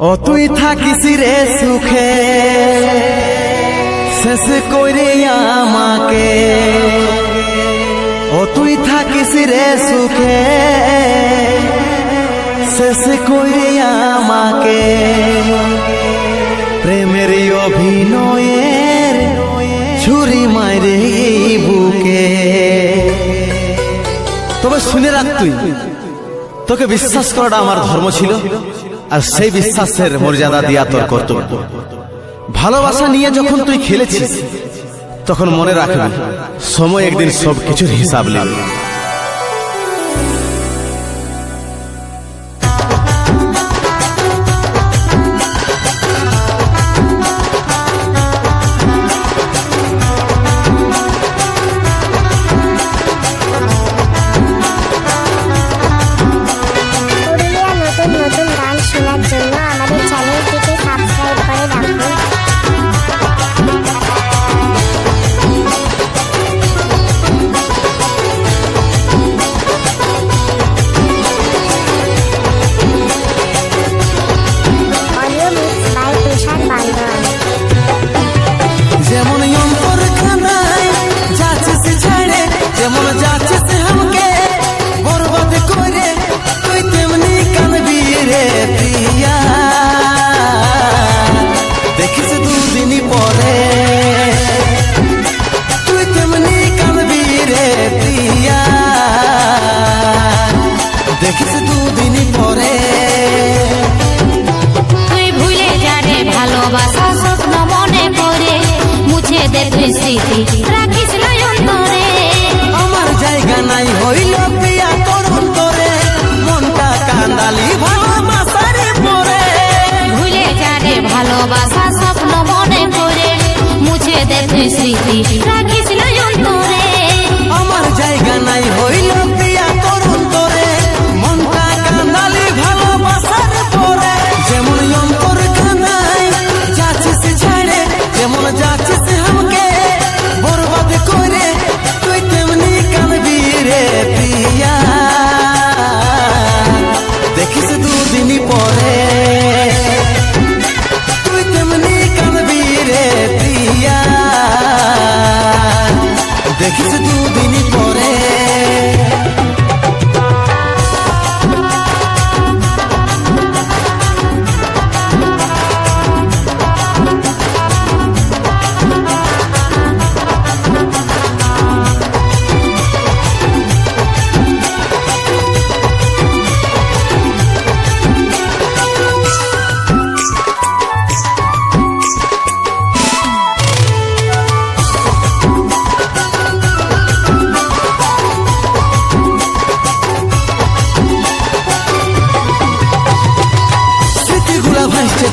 ও তুই থাকিস রে সুখে। শেষ করে আমাকে। ও তুই থাকিস রে সুখে। শেষ করে আমাকে। প্রেমের অভিনয়ের ছুরি মারে বুকে। তবে শুনে রাখ তুই, তোকে বিশ্বাস করাটা আমার ধর্ম ছিল। আর সেই বিশ্বাসের মর্যাদা দিয়া তোর কর্তব্য। ভালোবাসা নিয়ে যখন তুই খেলেছিস, তখন মনে রাখবি, সময় একদিন সব কিছুর হিসাব নেবে।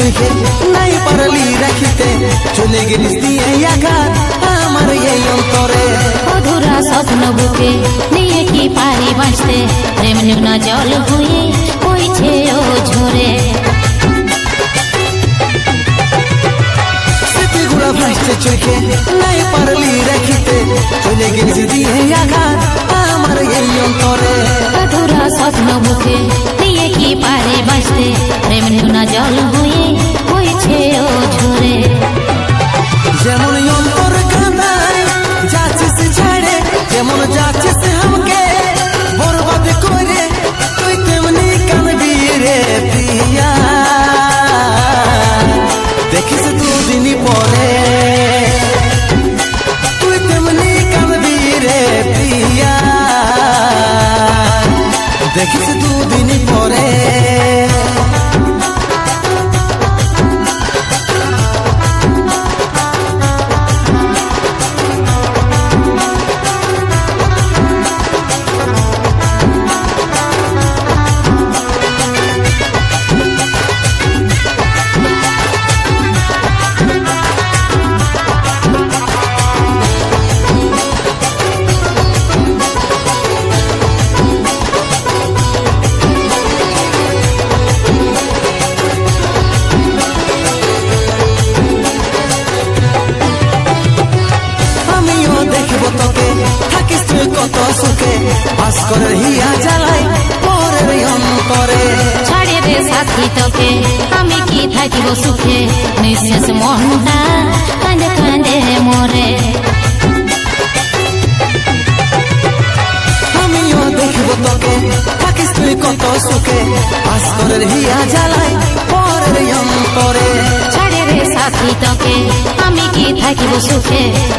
চোখে নাই পারলি রাখিতে। চলে গেলিস দিয়ে আঘাত আমার এই অন্তরে। অধুরা স্বপ্ন বুকে নিয়ে কি পারি বাঁচতে? প্রেম নিম্ন জল হয়ে বইছে ও ঝরে। স্মৃতিগুলা ভাসছে চোখে নাই পারলি রাখিতে। চলে গেলিস দিয়ে আঘাত আমার এই অন্তরে। অধুরা স্বপ্ন বুকে কি পারে বাঁচতে? প্রেম নিম্ন জল হয়ে হয়েছে ও ঝরে। যেমন অন্তর কান্দায় যাচ্ছিস ছাড়ে, যেমন যাচ্ছিস কি থাকিব সুখে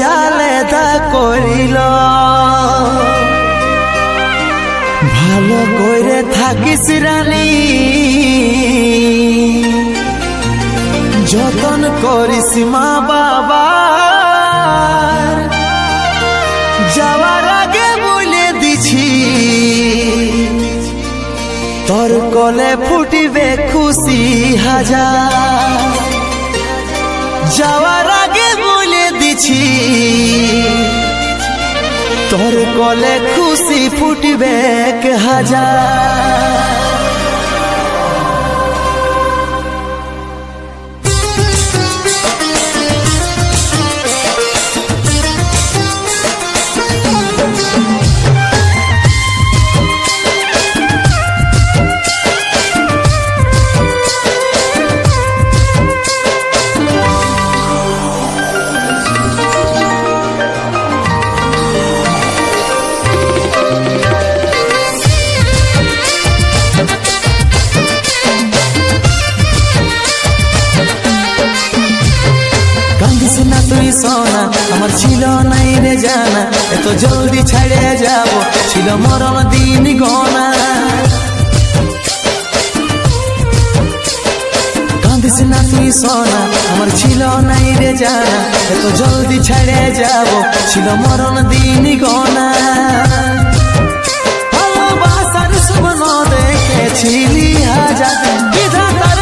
তবেই তো করিল। ভালো করে থাকিস রানী। যতন করিস মা বাবা যাওয়ার আগে বলে দিছি। তোর কলে ফুটিবে খুশি হাজার। যাওয়ার দিছি তোর কলে খুশি ফুটবে এক হাজার। জানা, এত জলদি ছেড়ে যাব, ছিল মরণ দিন গনা। কান্দিস না তুই সোনা, আমার ছিল নাই রে জানা, এত জলদি ছেড়ে যাব, ছিল মরণ দিন গনা। ভালোবাসার স্বপ্ন দেখেছিলি হাজার, বিধাতার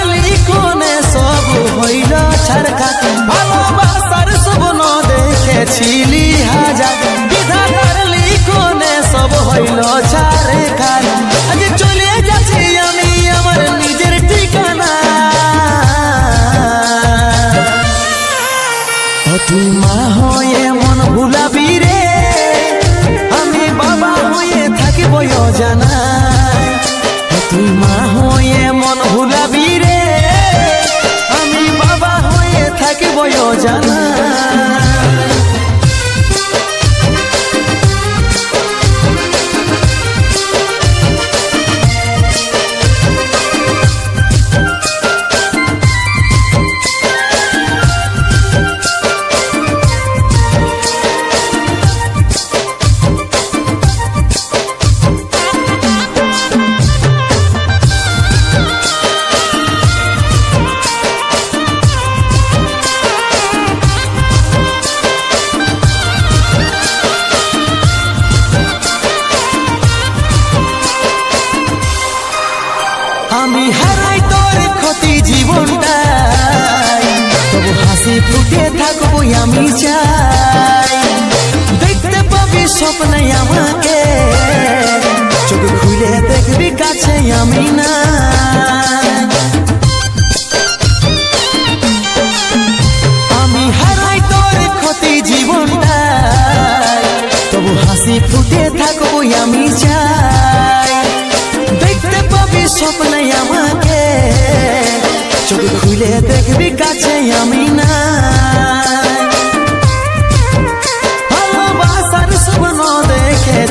হাজার বিধাতার লিখনে সব হইল ছাড়ে খার আজ চলে যাচ্ছি আমি আমার নিজের ঠিকানা ও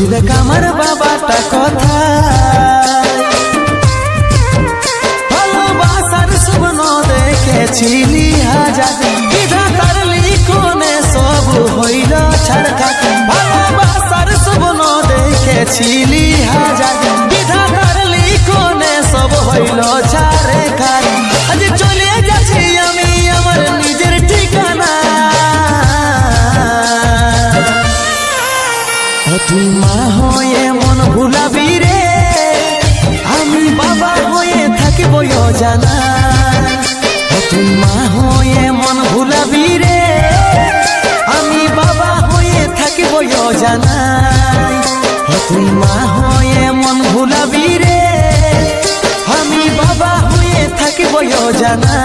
যখন খুঁজবে আমার বাবাটা কথা ভালোবাসার স্বপ্ন দেখেছিলি হাজার। বিধাতার লিখনে সব হইল ছাড়খা ভালোবাসার স্বপ্ন দেখেছিলি হাজার। বিধাতার লিখনে সব হইল ছাড়ে খার আজ চলে তুই মা হয়ে মন ভুলাবি রে। আমি বাবা হয়ে থাকিব জানা তুই মা হয়ে মন ভুলাবি রে। আমি বাবা হয়ে থাকিব জানা তুই মা হয়ে মন ভুলাবি রে। আমি বাবা হয়ে থাকিব জানা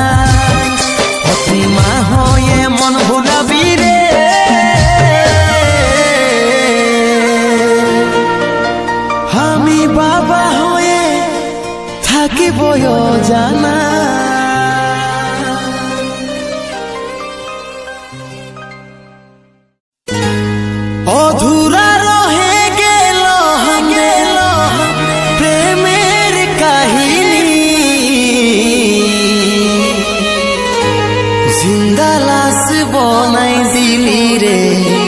জিন্দা লাশ বনাই দিলি রে।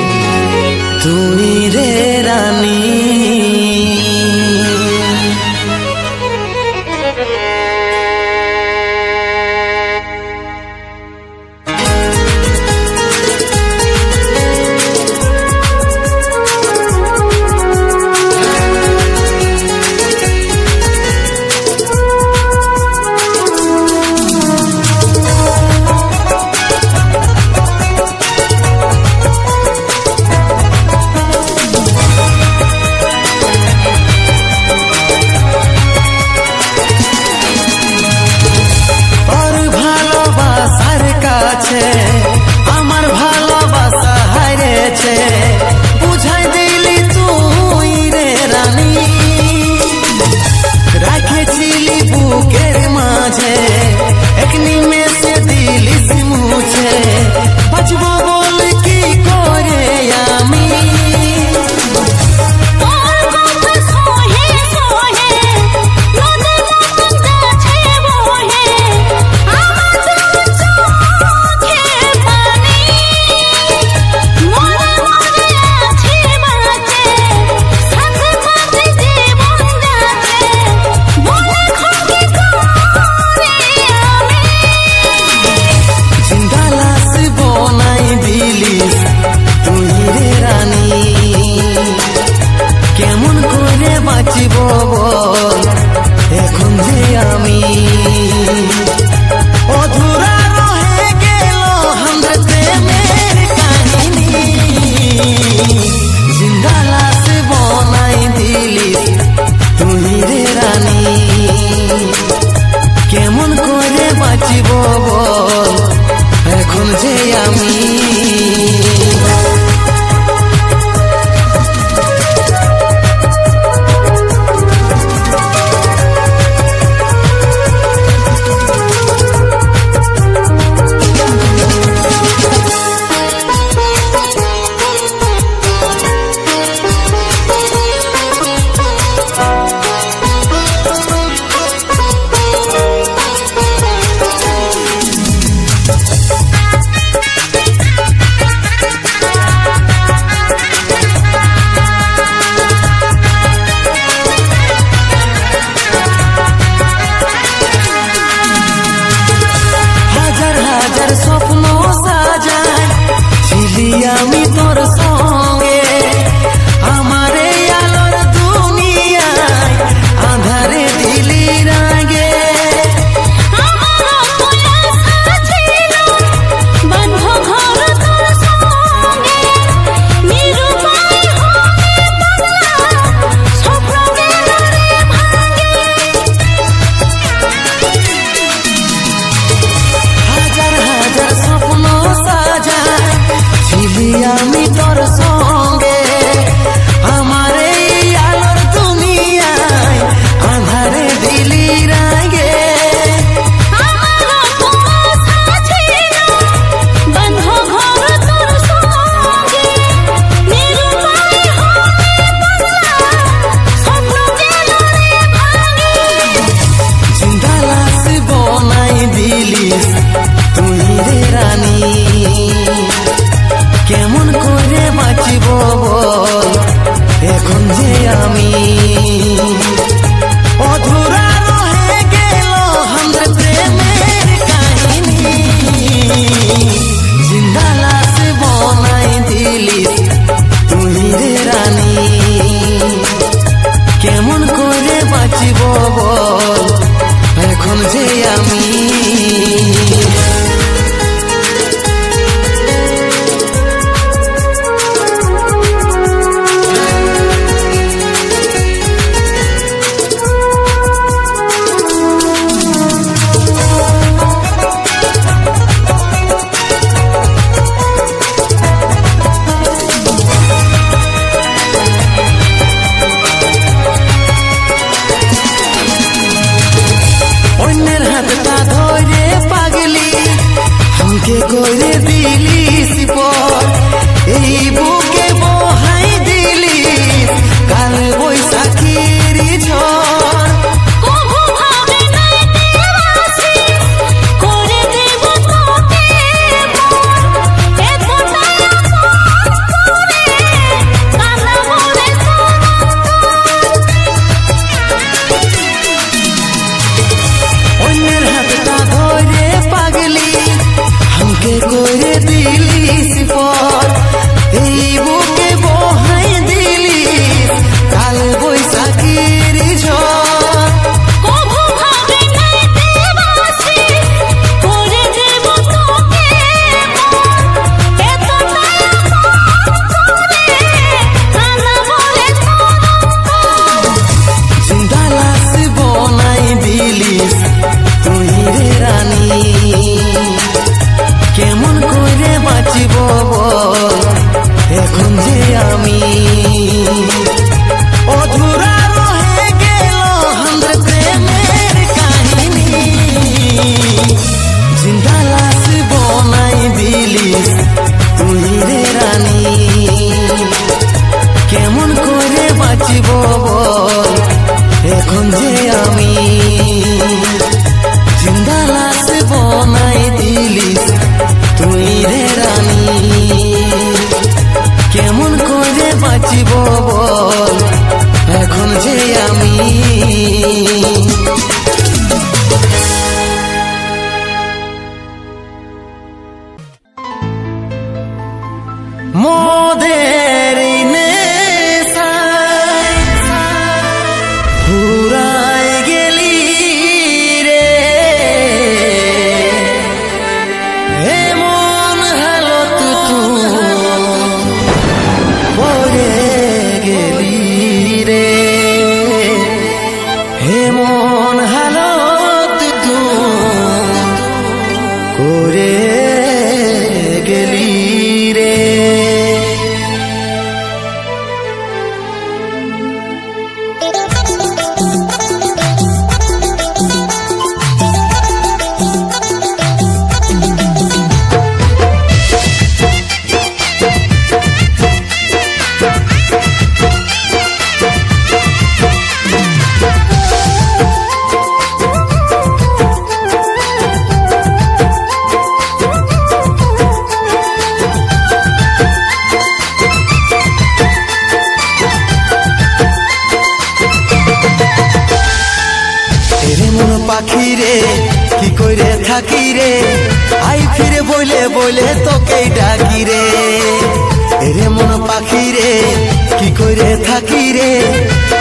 থাকি রে।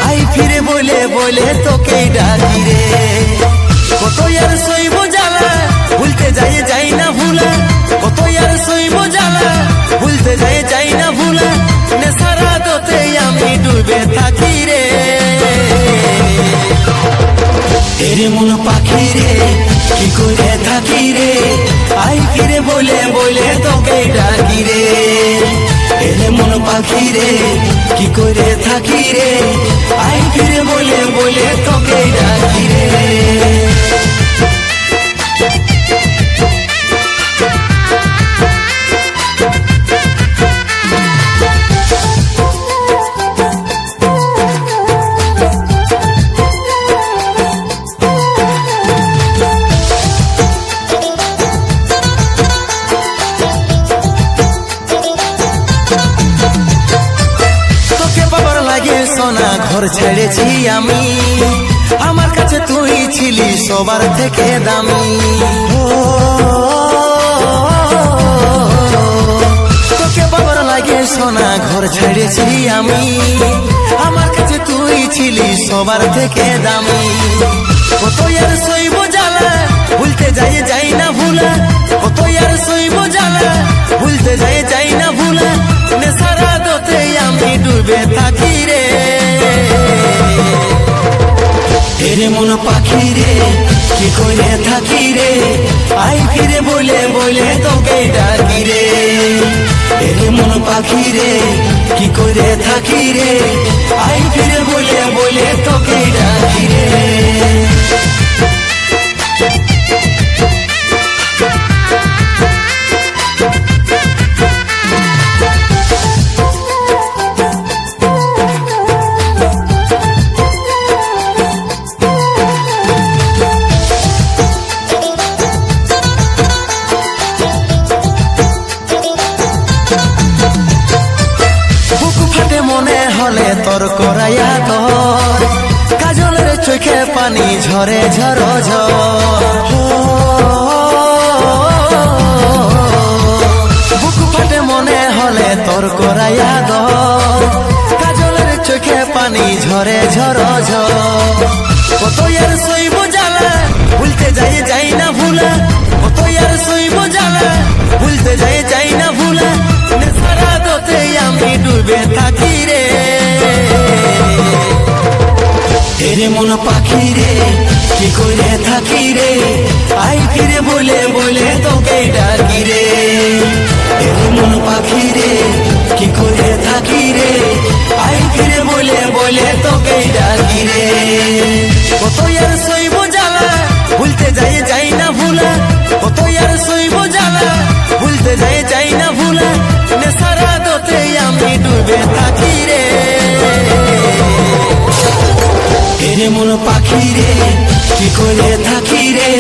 আই ফিরে বলে বলে তোকে ডাকি রে। কত আর সইব জ্বালা, ভুলতে যাই যাই না ভুলা। কত আর সইব জ্বালা, ভুলতে যাই যাই না ভুলা। নেশারা দোতে আমি ডুবে থাকি রে। এরে মন পাখি রে, কি করে থাকি রে? আই ফিরে বলে বলে তোকে মন পাখি রে? কি করে থাকি রে? আই ফিরে বলে বলে তোকে ডাকি রে। আমি। আমার কাছে তুই ছিলি সবার থেকে দামি। তোকে বাবার লাগে সোনা ঘর ছেড়েছি আমি। আমার কাছে তুই ছিলি সবার থেকে দামি। কত আর সইব জ্বালা, ভুলতে যাই যাই না ভুলা। কত আর সইব জ্বালা, ভুলতে যাই যাই না ভুলা। নেশারা দোতে আমি ডুবে থাকি রে। এরে মন পাখি রে, কি করে থাকি রে? আই ফিরে বলে বলে তোকে ডাকি রে। এরে মন পাখি রে, কি করে থাকি রে? আই ফিরে বলে বলে তোকে পানি ঝরে ঝর ঝর। কি করে থাকি। মন পাখি রে? কি করে থাকি রে?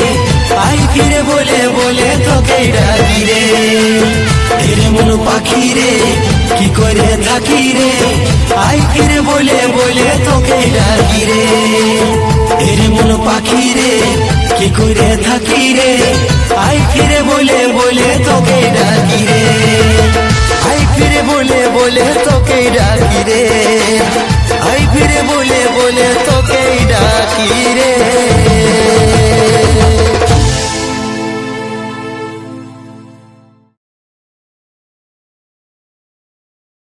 আই ফিরে বলে বলে তোকে ডাকি রে। এরে মন পাখি রে? কি করে থাকি রে? আই ফিরে বলে বলে তোকে ডাকি রে। এরে মন পাখি রে? কি করে থাকি রে? আই ফিরে বলে বলে তোকে ডাকি রে। আই ফিরে বলে বলে তোকে ডাকি রে। আই ফিরে বলে বলে তোকেই ডাকি রে।